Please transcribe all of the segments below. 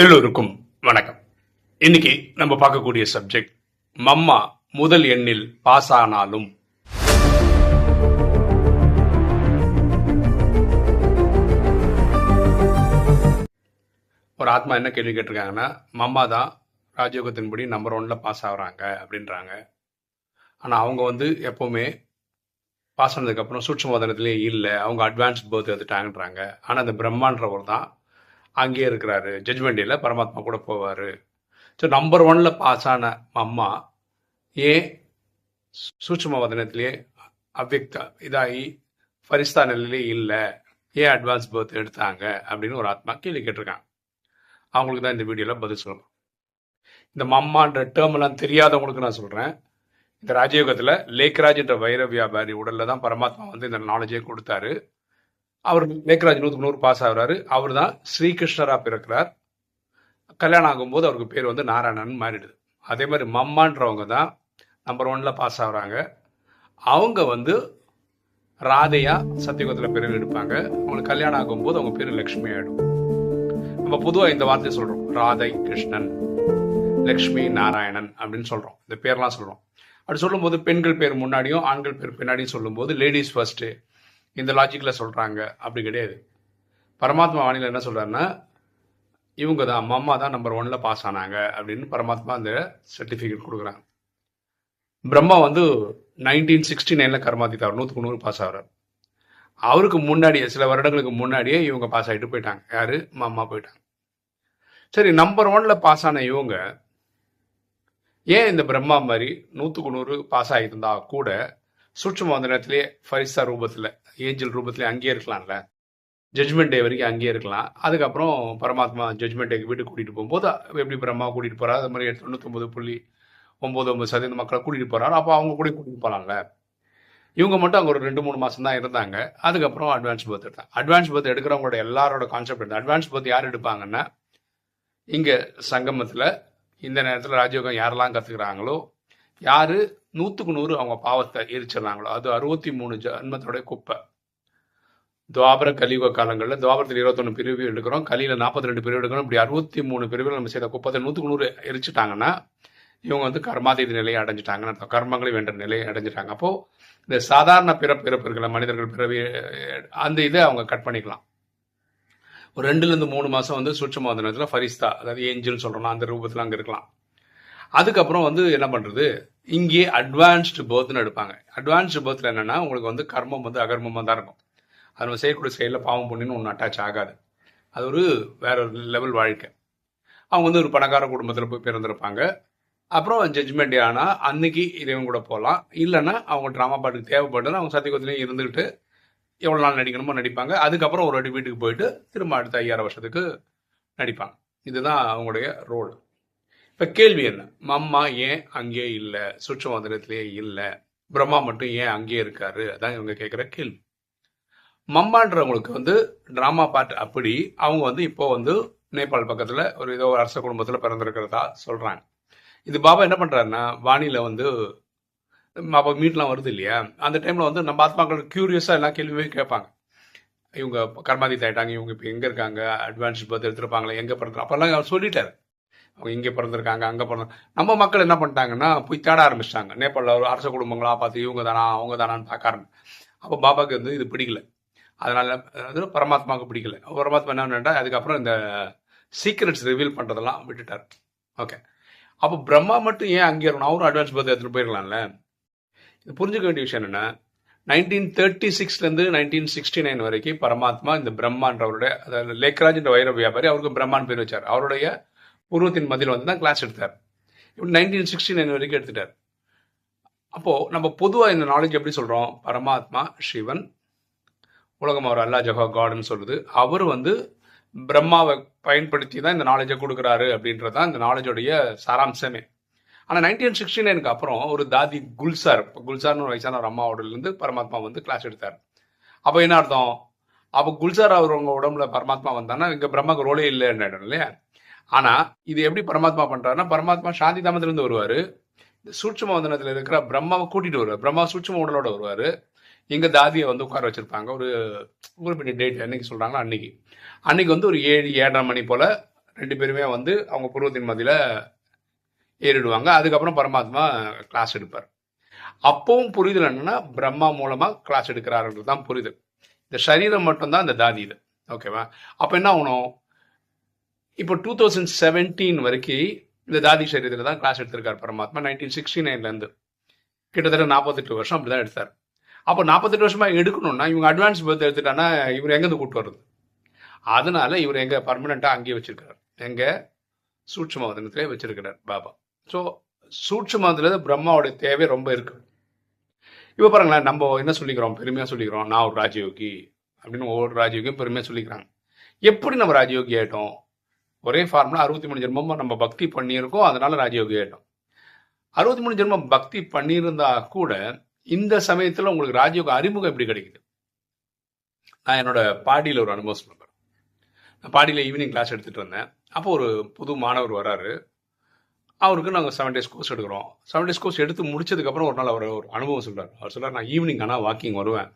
எல்லோருக்கும் வணக்கம். இன்னைக்கு நம்ம பார்க்கக்கூடிய சப்ஜெக்ட் மம்மா முதல் எண்ணில் பாஸ் ஆனாலும். ஒரு ஆத்மா என்ன கேள்வி கேட்டிருக்காங்கன்னா மம்மா தான் ராஜயோகத்தின்படி நம்பர் ஒன்ல பாஸ் ஆகுறாங்க அப்படின்றாங்க. ஆனால் அவங்க வந்து எப்பவுமே பாஸ் ஆனதுக்கப்புறம் சூட்சமோதனத்திலே இல்லை அவங்க அட்வான்ஸ் பேர்த் எடுத்துட்டாங்கன்றாங்க. ஆனால் அந்த பிரம்மான்றவர் தான் அங்கேயே இருக்கிறாரு. ஜட்ஜ்மெண்டில் டேல பரமாத்மா கூட போவார். ஸோ நம்பர் ஒன்ல பாஸ் ஆன அம்மா ஏன் சூட்சம வதனத்திலே அவ்வக்தா இதாகி ஃபரிஸ்தா நிலையிலே இல்லை ஏன் அட்வான்ஸ் பர்த் எடுத்தாங்க அப்படின்னு ஒரு ஆத்மா கேள்வி கேட்டிருக்காங்க. அவங்களுக்கு தான் இந்த வீடியோவில் பதில் சொல்லணும். இந்த மம்மான்ற டேர்ம் தெரியாதவங்களுக்கு நான் சொல்கிறேன் இந்த ராஜயோகத்தில் லேக்ராஜ்ன்ற வைர வியாபாரி உடலில் தான் பரமாத்மா வந்து இந்த நாலேஜே கொடுத்தாரு. அவர் லேக்ராஜ் நூற்றுக்கு நூறு பாஸ் ஆகுறாரு. அவர் தான் ஸ்ரீகிருஷ்ணரா பிறக்கிறார். கல்யாணம் ஆகும்போது அவருக்கு பேர் வந்து நாராயணன் மாறிடுது. அதே மாதிரி மம்மான்றவங்க தான் நம்பர் ஒன்ல பாஸ் ஆகுறாங்க. அவங்க வந்து ராதையா சத்தியகுதத்தில் பேர் எடுப்பாங்க. அவங்களுக்கு கல்யாணம் ஆகும்போது அவங்க பேர் லக்ஷ்மி ஆயிடும். நம்ம பொதுவாக இந்த வார்த்தையை சொல்றோம். ராதை கிருஷ்ணன் லக்ஷ்மி நாராயணன் அப்படின்னு சொல்றோம். இந்த பேர்லாம் சொல்றோம். அப்படி சொல்லும்போது பெண்கள் பேர் முன்னாடியும் ஆண்கள் பேர் பின்னாடியும் சொல்லும்போது லேடிஸ் ஃபர்ஸ்ட்டு இந்த லாஜிக்கில் சொல்கிறாங்க அப்படி கிடையாது. பரமாத்மா வாணியில் என்ன சொல்கிறாருன்னா இவங்க தான் அம்மா தான் நம்பர் ஒன்ல பாஸ் ஆனாங்க. அப்படின்னு பரமாத்மா அந்த சர்டிஃபிகேட் கொடுக்குறாங்க. பிரம்மா வந்து நைன்டீன் சிக்ஸ்டி நைனில் கர்மாதித்தார். நூற்றுக்கு நூறு பாஸ் ஆகிறார் அவருக்கு முன்னாடியே சில வருடங்களுக்கு முன்னாடியே இவங்க பாஸ் ஆகிட்டு போயிட்டாங்க. யாரு? அம்மா போயிட்டாங்க. சரி நம்பர் ஒன்ல பாஸ் ஆன இவங்க ஏன் இந்த பிரம்மா மாதிரி நூற்றுக்கு நூறு பாஸ் ஆகியிருந்தா கூட சூட்சமாக அந்த நேரத்திலே ஃபரிசா ரூபத்தில் ஏஞ்சல் ரூபத்திலே அங்கேயே இருக்கலாம்ல. ஜட்ஜ்மெண்ட் டே வரைக்கும் அங்கேயே இருக்கலாம். அதுக்கப்புறம் பரமாத்மா ஜட்ஜ்மெண்ட் டேக்கு வீட்டுக்கு கூட்டிகிட்டு போகும்போது எப்படி பிரம்மா கூட்டிகிட்டு போகிறா அது மாதிரி தொண்ணூத்தொம்பது புள்ளி ஒம்பது ஒம்பது சதவீத மக்களை கூட்டிகிட்டு போகிறாரு அப்போ அவங்க கூட கூட்டிகிட்டு போகலாம்ல இவங்க மட்டும் அங்கே ஒரு ரெண்டு மூணு மாதம் தான் இருந்தாங்க. அதுக்கப்புறம் அட்வான்ஸ் பர்த் எடுத்தாங்க அட்வான்ஸ் பர்த் எடுக்கிறவங்களோட எல்லாரோட கான்செப்ட் இருந்தால் அட்வான்ஸ் பர்த் யார் எடுப்பாங்கன்னா இங்கே சங்கமத்தில் இந்த நேரத்தில் ராஜயோகம் யாரெல்லாம் கற்றுக்குறாங்களோ யார் நூற்றுக்கு நூறு அவங்க பாவத்தை எரிச்சிடறாங்களோ. அது அறுபத்தி மூணு ஜன்மத்தோடைய குப்பை. துவாபர கலியுக காலங்களில் துவாபரத்தில் இருபத்தொன்று பிரிவு எடுக்கிறோம். கலியில் நாற்பத்தி ரெண்டு பிரிவு எடுக்கிறோம். இப்படி அறுபத்தி மூணு பிரிவில் நம்ம செய்த குப்பத்தை நூற்றுக்கு நூறு எரிச்சிட்டாங்கன்னா இவங்க வந்து கர்மாதீத நிலையை அடைஞ்சிட்டாங்கன்னு அர்த்தம். கர்மங்களை வேண்ட நிலையை அடைஞ்சிட்டாங்க. அப்போது இந்த சாதாரண பிறப்பு இருக்கிற மனிதர்கள் பிறவி அந்த இதை அவங்க கட் பண்ணிக்கலாம். ஒரு ரெண்டுலேருந்து மூணு மாதம் வந்து சூட்சம நேரத்தில் ஃபரிஸ்தா அதாவது ஏஞ்சல்னு சொல்கிறோம் அந்த ரூபத்தில் அங்கே இருக்கலாம். அதுக்கப்புறம் வந்து என்ன பண்ணுறது இங்கே அட்வான்ஸ்டு பர்த்னு எடுப்பாங்க. அட்வான்ஸ்டு பர்த்ல என்னென்னா உங்களுக்கு வந்து கர்மம் வந்து அகர்மமாக தான் இருக்கும். அது நம்ம செய்யக்கூடிய செயலில் பாவம் புண்ணின்னு ஒன்று அட்டாச் ஆகாது. அது ஒரு வேற ஒரு லெவல் வாழ்க்கை. அவங்க வந்து ஒரு பணக்கார குடும்பத்தில் போய் பிறந்திருப்பாங்க. அப்புறம் ஜட்ஜ்மெண்ட் ஆனால் அன்னைக்கு இறைவன் கூட போகலாம் இல்லைன்னா அவங்க ட்ராமா பாட்டுக்கு தேவைப்பட்டது அவங்க சத்தியகுத்திலையும் இருந்துக்கிட்டு எவ்வளோ நாள் நடிக்கணுமோ நடிப்பாங்க. அதுக்கப்புறம் ஒரு வாட்டி வீட்டுக்கு போயிட்டு திரும்ப அடுத்த ஐயாயிரம் வருஷத்துக்கு நடிப்பாங்க. இதுதான் அவங்களுடைய ரோல் இப்போ கேள்வி என்ன? மம்மா ஏன் அங்கே இல்லை? சுற்றுமந்திரத்திலேயே இல்லை? பிரம்மா மட்டும் ஏன் அங்கேயே இருக்காரு? அதான் இவங்க கேட்குற கேள்வி. மம்மான்றவங்களுக்கு வந்து ட்ராமா பாட்டு அப்படி அவங்க வந்து இப்போ வந்து நேபாள் பக்கத்தில் ஒரு ஏதோ ஒரு அரச குடும்பத்தில் பிறந்திருக்கிறதா சொல்கிறாங்க இது பாபா என்ன பண்ணுறாருன்னா வானியில் வந்து பாபா மீட்லாம் வருது இல்லையா? அந்த டைமில் வந்து நம்ம ஆத்மாக்கள் க்யூரியஸாக எல்லா கேள்வியுமே கேட்பாங்க. இவங்க கர்மாதி தாயிட்டாங்க இவங்க இப்போ எங்கே இருக்காங்க? அட்வான்ஸ் பர்த் எடுத்துருப்பாங்களே? எங்கே பிறந்து அப்போல்லாம் அவர் சொல்லிட்டாரு. இங்கே பிறந்திருக்காங்க அங்கே பிறந்த நம்ம மக்கள் என்ன பண்ணிட்டாங்கன்னா போய் தேட ஆரம்பிச்சிட்டாங்க. நேபாளில் ஒரு அரச குடும்பங்களாக பார்த்து இவங்க தானா அவங்க தானான்னு பார்க்க ஆரம்பி அப்போ பாபாவுக்கு வந்து இது பிடிக்கல. அதனால் அது பரமாத்மாவுக்கு பிடிக்கல. பரமாத்மா என்ன பண்ணிட்டா அதுக்கப்புறம் இந்த சீக்ரெட்ஸ் ரிவீல் பண்ணுறதெல்லாம் விட்டுட்டார். ஓகே அப்போ பிரம்மா மட்டும் ஏன் அங்கே இருக்கணும்? அவரும் அட்வான்ஸ் பர்த் எடுத்துகிட்டு போயிடலாம்ல இது புரிஞ்சுக்க வேண்டிய விஷயம் என்னென்னா நைன்டீன் தேர்ட்டி சிக்ஸ்லேருந்து நைன்டீன் சிக்ஸ்டி நைன் வரைக்கும் பரமாத்மா இந்த பிரம்மான்றவருடைய அதாவது லேக்ராஜ்ன்ற வைர வியாபாரி அவருக்கு பிரம்மான் பேர் வச்சார். அவருடைய பூர்வத்தின் மதியில் வந்து தான் கிளாஸ் எடுத்தார். இப்படி நைன்டீன் சிக்ஸ்டி நைன் வரைக்கும் எடுத்துட்டார். அப்போது நம்ம பொதுவாக இந்த நாலேஜ் எப்படி சொல்கிறோம் பரமாத்மா சிவன் உலகம் அவர் அல்லா ஜஹா காடுன்னு சொல்லுது. அவர் வந்து பிரம்மாவை பயன்படுத்தி தான் இந்த நாலேஜை கொடுக்குறாரு அப்படின்றது தான் இந்த நாலேஜோடைய சாராம்சமே. ஆனால் நைன்டீன் சிக்ஸ்டி நைனுக்கு அப்புறம் ஒரு தாதி குல்சார் குல்சார்னு ஒரு வயசான ஒரு அம்மாவோடலேருந்து பரமாத்மா வந்து கிளாஸ் எடுத்தார். அப்போ என்ன அர்த்தம்? அப்போ குல்சார் அவரவங்க உடம்புல பரமாத்மா வந்தான்னா இங்கே பிரம்மாவுக்கு ரோலே இல்லைன்னு இல்லையா? ஆனால் இது எப்படி பரமாத்மா பண்ணுறாருன்னா பரமாத்மா சாந்தி தாமத்திலேருந்து வருவார். சூட்சம வந்தனத்துல இருக்கிற பிரம்மாவை கூட்டிட்டு வருவார். பிரம்மா சூட்சம உடலோட வருவார். எங்கள் தாதியை வந்து உட்கார வச்சுருப்பாங்க. ஒரு குறிப்பிட்ட டேட் என்னைக்கு சொல்றாங்களோ அன்னைக்கு. அன்னைக்கு வந்து ஒரு ஏழு ஏழரை மணி போல் ரெண்டு பேருமே வந்து அவங்க புருவத்தின் மதியில ஏறிடுவாங்க. அதுக்கப்புறம் பரமாத்மா கிளாஸ் எடுப்பார். அப்பவும் புரிதல் என்னன்னா பிரம்மா மூலமா கிளாஸ் எடுக்கிறாருன்றது தான் புரிதல். இந்த சரீரம் மட்டும்தான் இந்த தாதி இது. ஓகேவா அப்போ என்ன ஆகணும்? இப்போ டூ தௌசண்ட் செவன்டீன் வரைக்கும் இந்த தாதி சரீரத்தில் தான் கிளாஸ் எடுத்திருக்கார் பரமாத்மா நைன்டீன் சிக்ஸ்டி நைன்லேருந்து கிட்டத்தட்ட நாற்பத்தெட்டு வருஷம் அப்படி தான் எடுத்தார். அப்போ நாற்பத்தெட்டு வருஷமாக எடுக்கணும்னா இவங்க அட்வான்ஸ் பர்த் எடுத்துட்டானா இவர் எங்கேருந்து கூட்டு வர்றது? அதனால இவர் எங்கே பர்மனெண்ட்டாக அங்கேயே வச்சிருக்கிறார். எங்கே? சூட்சும வதனத்திலே வச்சிருக்கிறார் பாபா. ஸோ சூட்சுமத்தில் பிரம்மாவோட தேவை ரொம்ப இருக்கு. இப்போ பாருங்களேன் நம்ம என்ன சொல்லிக்கிறோம்? பெருமையாக சொல்லிக்கிறோம் நான் ஒரு ராஜயோகி அப்படின்னு ஒவ்வொரு ராஜயோகியும் பெருமையாக சொல்லிக்கிறாங்க. எப்படி நம்ம ராஜயோகி ஆகிட்டோம் ஒரே ஃபார்முலா அறுபத்தி மூணு ஜென்மமும் நம்ம பக்தி பண்ணியிருக்கோம் அதனால ராஜயோகி ஆகிட்டோம் அறுபத்தி மூணு ஜென்மம் பக்தி பண்ணியிருந்தா கூட இந்த சமயத்தில் உங்களுக்கு ராஜயோக அறிமுகம் எப்படி கிடைக்குது? நான் என்னோட பாடியில் ஒரு அனுபவம் சொல்லுறேன் நான் பாடியில் ஈவினிங் கிளாஸ் எடுத்துகிட்டு வந்தேன். அப்போ ஒரு புது மாணவர் வராரு. அவருக்கு நாங்கள் செவன் டேஸ் கோர்ஸ் எடுக்கிறோம். செவன் டேஸ் கோர்ஸ் எடுத்து முடிச்சதுக்கப்புறம் ஒரு நாள் அவர் ஒரு அனுபவம் சொல்கிறார் அவர் சொல்கிறார் நான் ஈவினிங் ஆனால் வாக்கிங் வருவேன்.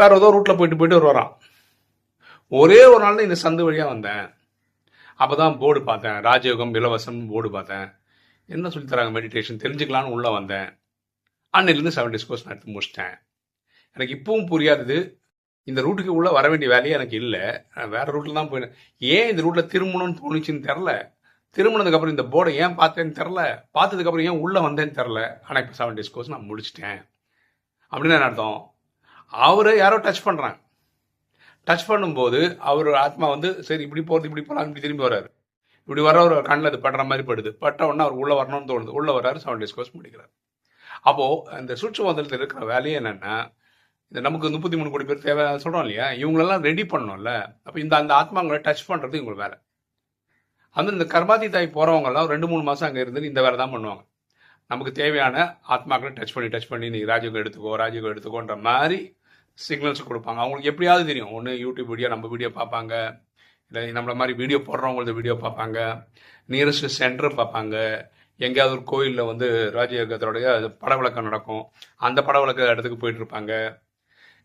வேறு ஏதோ ரூட்டில் போயிட்டு போயிட்டு ஒரு வரான் ஒரே ஒரு நாள் தான் இந்த சந்து வழியாக வந்தேன். அப்போ தான் போர்டு பார்த்தேன். ராஜயோகம் இலவசம் போர்டு பார்த்தேன். என்ன சொல்லித் தராங்க மெடிடேஷன் தெரிஞ்சுக்கலான்னு உள்ளே வந்தேன். அன்னையிலேருந்து செவன் டேஸ் கோர்ஸ் நான் எடுத்து முடிச்சிட்டேன். எனக்கு இப்பவும் புரியாதது. இந்த ரூட்டுக்கு உள்ளே வர வேண்டிய வேலையே எனக்கு இல்லை. நான் வேறு ரூட்டில் தான் போயிட்டேன் ஏன் இந்த ரூட்டில் திரும்பணும்னு தோணுச்சுன்னு தெரில திரும்பினதுக்கப்புறம் இந்த போர்டை ஏன் பார்த்தேன்னு தெரில பார்த்ததுக்கப்புறம் ஏன் உள்ளே வந்தேன்னு தெரில ஆனால் இப்போ செவன் டேஸ் கோர்ஸ் நான் முடிச்சிட்டேன். அப்படின்னு என்ன அர்த்தம்? அவரை யாரோ டச் பண்ணுறாங்க டச் பண்ணும்போது அவர் ஆத்மா வந்து சரி இப்படி போகிறது இப்படி போகலாம் இப்படி திரும்பி வராரு இப்படி வர ஒரு கண்ணில் அது படுற மாதிரி படுது. பட்ட உடனே அவர் உள்ளே வரணும்னு தோணுது. உள்ளே வராரு செவன் டேஸ் கோர்ஸ் முடிக்கிறார். அந்த இந்த சூட்சுமந்தலத்தில் இருக்கிற வேலையே என்னென்னா இந்த நமக்கு முப்பத்தி மூணு கோடி பேர் தேவை சொல்கிறோம் இல்லையா? இவங்களெல்லாம் ரெடி பண்ணணும்ல. அப்போ இந்த அந்த ஆத்மாங்களை டச் பண்ணுறது இவங்க வேலை. அந்த இந்த கர்மாதி தாய் போகிறவங்கெல்லாம் ரெண்டு மூணு மாதம் அங்கே இருந்து இந்த வேலை தான் பண்ணுவாங்க. நமக்கு தேவையான ஆத்மாக்களை டச் பண்ணி டச் பண்ணி நீ ராஜயோகம் எடுத்துக்கோ ராஜயோகம் எடுத்துக்கோன்ற மாதிரி சிக்னல்ஸ் கொடுப்பாங்க. அவங்களுக்கு எப்படியாவது தெரியும். ஒன்று யூடியூப் வீடியோ நம்ம வீடியோ பார்ப்பாங்க. இல்லை நம்மளை மாதிரி வீடியோ போடுறவங்களது வீடியோ பார்ப்பாங்க. நியரஸ்ட் சென்டர் பார்ப்பாங்க. எங்கேயாவது ஒரு கோயிலில் வந்து ராஜயோகத்தோடைய படவிளக்கம் நடக்கும். அந்த படவிளக்க இடத்துக்கு போயிட்டுருப்பாங்க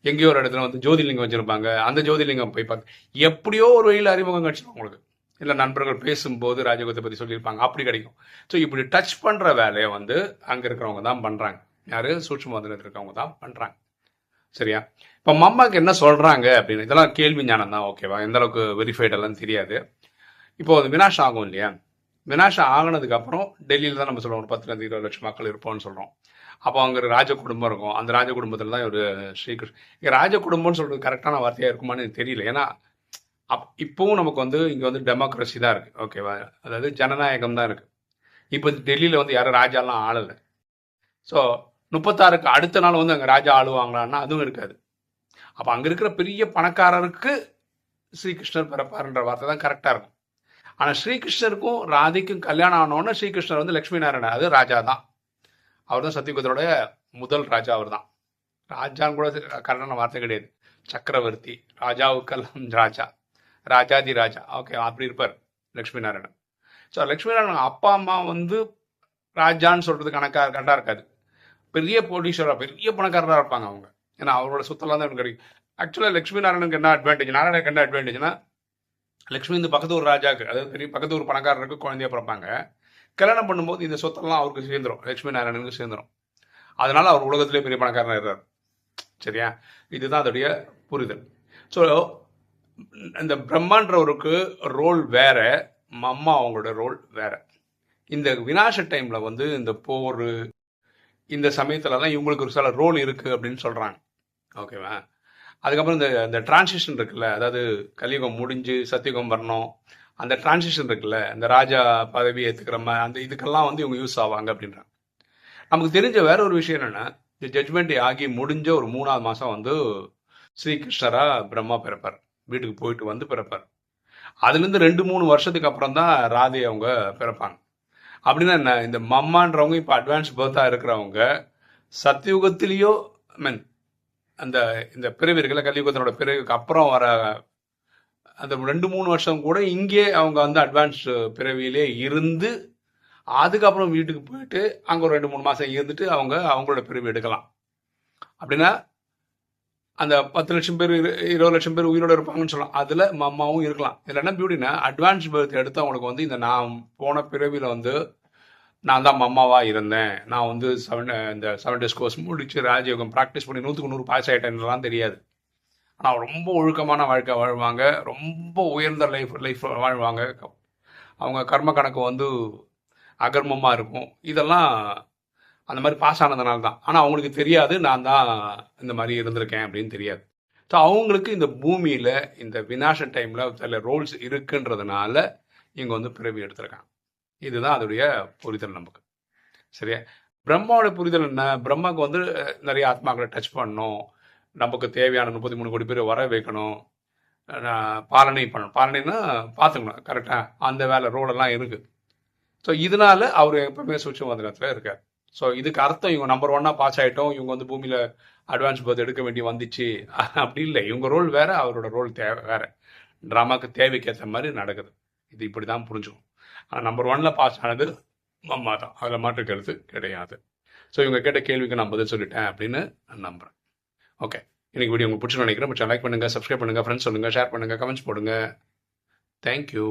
எங்கேயோ ஒரு இடத்துல வந்து ஜோதிலிங்கம் வச்சுருப்பாங்க. அந்த ஜோதிலிங்கம் போய் பார்த்து எப்படியோ ஒரு வழியில் அறிமுகம் கிடச்சிடும் உங்களுக்கு இல்லை நண்பர்கள் பேசும்போது ராஜயோகத்தை பற்றி சொல்லியிருப்பாங்க. அப்படி கிடைக்கும். ஸோ இப்படி டச் பண்ணுற வேலையை வந்து அங்கே இருக்கிறவங்க தான் பண்ணுறாங்க யார்? சூட்சும இருக்கிறவங்க தான் பண்ணுறாங்க சரியா? இப்போ மம்மாக்கு என்ன சொல்கிறாங்க அப்படின்னு இதெல்லாம் கேள்வி ஞானம் தான் ஓகேவா எந்த அளவுக்கு வெரிஃபைடெல்லாம் தெரியாது. இப்போ அது வினாஷம் ஆகும் இல்லையா? வினாஷம் ஆகினதுக்கப்புறம் டெல்லியில் தான் நம்ம சொல்லுவோம் ஒரு பத்துலேருந்து இருபது லட்சம் மக்கள் இருப்போம்னு சொல்கிறோம் அப்போ அங்கே ஒரு ராஜ குடும்பம் இருக்கும். அந்த ராஜ குடும்பத்தில் தான் ஒரு ஸ்ரீகிருஷ்ணன் இங்கே ராஜ குடும்பம்னு சொல்கிறது கரெக்டான வார்த்தையாக இருக்குமான்னு தெரியல. ஏன்னா அப் இப்போவும் நமக்கு வந்து இங்கே வந்து டெமோக்ரஸி தான் இருக்குது ஓகேவா அதாவது ஜனநாயகம் தான் இருக்குது இப்போ டெல்லியில் வந்து யாரும் ராஜாலாம் ஆளலை. ஸோ முப்பத்தாறுக்கு அடுத்த நாள் வந்து அங்கே ராஜா ஆளுவாங்களான்னா அதுவும் இருக்காது. அப்போ அங்கே இருக்கிற பெரிய பணக்காரருக்கு ஸ்ரீகிருஷ்ணர் பிறப்பாருன்ற வார்த்தை தான் கரெக்டாக இருக்கும். ஆனால் ஸ்ரீகிருஷ்ணருக்கும் ராதிக்கும் கல்யாணம் ஆனோடனே ஸ்ரீகிருஷ்ணர் வந்து லக்ஷ்மி நாராயணன் அது ராஜா தான். அவர் தான் சத்தியுகத்தோட முதல் ராஜா அவர் தான். ராஜான்னு கூட கரெக்டான வார்த்தை கிடையாது. சக்கரவர்த்தி ராஜாவுக்கெல்லாம் ராஜா. ராஜாதி ராஜா. ஓகே அப்படி இருப்பார் லக்ஷ்மி நாராயணன் ஸோ லக்ஷ்மி நாராயணன் அப்பா அம்மா வந்து ராஜான்னு சொல்றது கணக்காக கரெக்டாக இருக்காது. பெரிய கோடீஸ்வரா பெரிய பணக்காரராக இருப்பாங்க அவங்க. ஏன்னா அவரோட சொத்தெல்லாம் தான் எனக்கு கிடைக்கும். ஆக்சுவலாக லக்ஷ்மி நாராயணனுக்கு என்ன அட்வான்டேஜ் நாராயணனுக்கு என்ன அட்வான்டேஜ்னா லக்ஷ்மி இந்த பக்கத்து ஒரு ராஜாக்கு அதாவது பெரிய பக்கத்து ஒரு பணக்காரருக்கு குழந்தைய பிறப்பாங்க. கல்யாணம் பண்ணும்போது இந்த சொத்தெல்லாம் அவருக்கு சேர்ந்துடும் லக்ஷ்மி நாராயணனுக்கு சேர்ந்துரும். அதனால அவர் உலகத்திலே பெரிய பணக்காரனாக இருக்கார். சரியா? இதுதான் அதோடைய புரிதல். ஸோ இந்த பிரம்மான்றவருக்கு ரோல் வேற மம்மா அவங்களோட ரோல் வேற. இந்த வினாச டைமில் வந்து இந்த போர் இந்த சமயத்துலலாம் இவங்களுக்கு ஒரு சில ரோல் இருக்குது அப்படின்னு சொல்கிறாங்க ஓகேவா அதுக்கப்புறம் இந்த இந்த டிரான்சிஷன் இருக்குல்ல அதாவது கலியுகம் முடிஞ்சு சத்தியுகம் வரணும் அந்த டிரான்சிஷன் இருக்குல்ல இந்த ராஜா பதவி ஏற்றுக்கிற மாதிரி அந்த இதுக்கெல்லாம் வந்து இவங்க யூஸ் ஆவாங்க அப்படின்றாங்க. நமக்கு தெரிஞ்ச வேற ஒரு விஷயம் என்னென்னா இந்த ஜட்மெண்ட் ஆகி முடிஞ்ச ஒரு மூணாவது மாதம் வந்து ஸ்ரீகிருஷ்ணராக பிரம்மா பிறப்பார். வீட்டுக்கு போயிட்டு வந்து பிறப்பார். அதுலேருந்து ரெண்டு மூணு வருஷத்துக்கு அப்புறம் தான் ராதே அவங்க பிறப்பாங்க. அப்படின்னா என்ன? இந்த மம்மான்றவங்க இப்போ அட்வான்ஸ் பர்த்தாக இருக்கிறவங்க சத்தியுகத்திலேயோ ஐ மீன் அந்த இந்த பிறவி இருக்குல்ல கலியுகத்தினோட பிறவிக்கு அப்புறம் வர அந்த ரெண்டு மூணு வருஷம் கூட இங்கே அவங்க வந்து அட்வான்ஸ் பிறவியிலே இருந்து அதுக்கப்புறம் வீட்டுக்கு போயிட்டு அங்கே ஒரு ரெண்டு மூணு மாதம் இருந்துட்டு அவங்க அவங்களோட பிறவி எடுக்கலாம். அப்படின்னா அந்த பத்து லட்சம் பேர் இரு- இருபது லட்சம் பேர் உயிரோட இருப்பாங்கன்னு சொல்லலாம். அதில் மம்மாவும் இருக்கலாம். இதில் என்ன பியூட்டினா அட்வான்ஸ் பர்த் எடுத்தவங்களுக்கு வந்து இந்த நான் போன பிறவியில் வந்து நான் தான் மம்மாவாக இருந்தேன். நான் வந்து செவன் இந்த செவன் டேஸ் கோர்ஸ் முடிச்சு ராஜயோகம் ப்ராக்டிஸ் பண்ணி நூற்றுக்கு நூறு பாஸ் ஆகிட்டேன்லாம் தெரியாது. ஆனால் ரொம்ப ஒழுக்கமான வாழ்க்கை வாழ்வாங்க. ரொம்ப உயர்ந்த லைஃப் லைஃப் வாழ்வாங்க. அவங்க கர்ம கணக்கு வந்து அகர்மமாக இருக்கும். இதெல்லாம் அந்த மாதிரி பாஸ் ஆனதுனால தான். ஆனால் அவங்களுக்கு தெரியாது நான் தான் இந்த மாதிரி இருந்திருக்கேன் அப்படின்னு தெரியாது. ஸோ அவங்களுக்கு இந்த பூமியில் இந்த வினாச டைமில் சில ரோல்ஸ் இருக்குன்றதுனால இங்கே வந்து பிறவி எடுத்திருக்காங்க. இதுதான் அதோடைய புரிதல் நமக்கு. சரியா? பிரம்மாவோட புரிதல் என்ன? பிரம்மாவுக்கு வந்து நிறைய ஆத்மாக்களை டச் பண்ணணும். நமக்கு தேவையான முப்பத்தி மூணு கோடி பேர் வர வைக்கணும். பாலனை பண்ணணும். பாலனைன்னா பார்த்துக்கணும் கரெக்டாக அந்த வேலை ரோலெல்லாம் இருக்குது ஸோ இதனால அவர் எப்பவுமே சூட்சமந்திரத்தில் இருக்கார். ஸோ இதுக்கு அர்த்தம் இவங்க நம்பர் ஒன்னாக பாஸ் ஆகிட்டோம் இவங்க வந்து பூமியில் அட்வான்ஸ் பர்த் எடுக்க வேண்டி வந்துச்சு. அப்படி இல்லை. இவங்க ரோல் வேற அவரோட ரோல் தேவை வேற. ட்ராமாக்கு தேவைக்கு ஏற்ற மாதிரி நடக்குது. இது இப்படி தான் புரிஞ்சுக்கும் ஆனால் நம்பர் ஒன்ல பாஸ் ஆனது அம்மா தான். அதில் மாற்று கருத்து கிடையாது. ஸோ இவங்க கேட்ட கேள்விக்கு நான் பதில் சொல்லிட்டேன் அப்படின்னு நான் நம்புறேன். ஓகே இன்னைக்கு வீடியோ உங்களுக்கு பிடிச்சி நினைக்கிறேன். லைக் பண்ணுங்க சப்ஸ்கிரைப் பண்ணுங்க ஃப்ரெண்ட்ஸ் சொல்லுங்க ஷேர் பண்ணுங்க கமெண்ட்ஸ் போடுங்க. தேங்க்யூ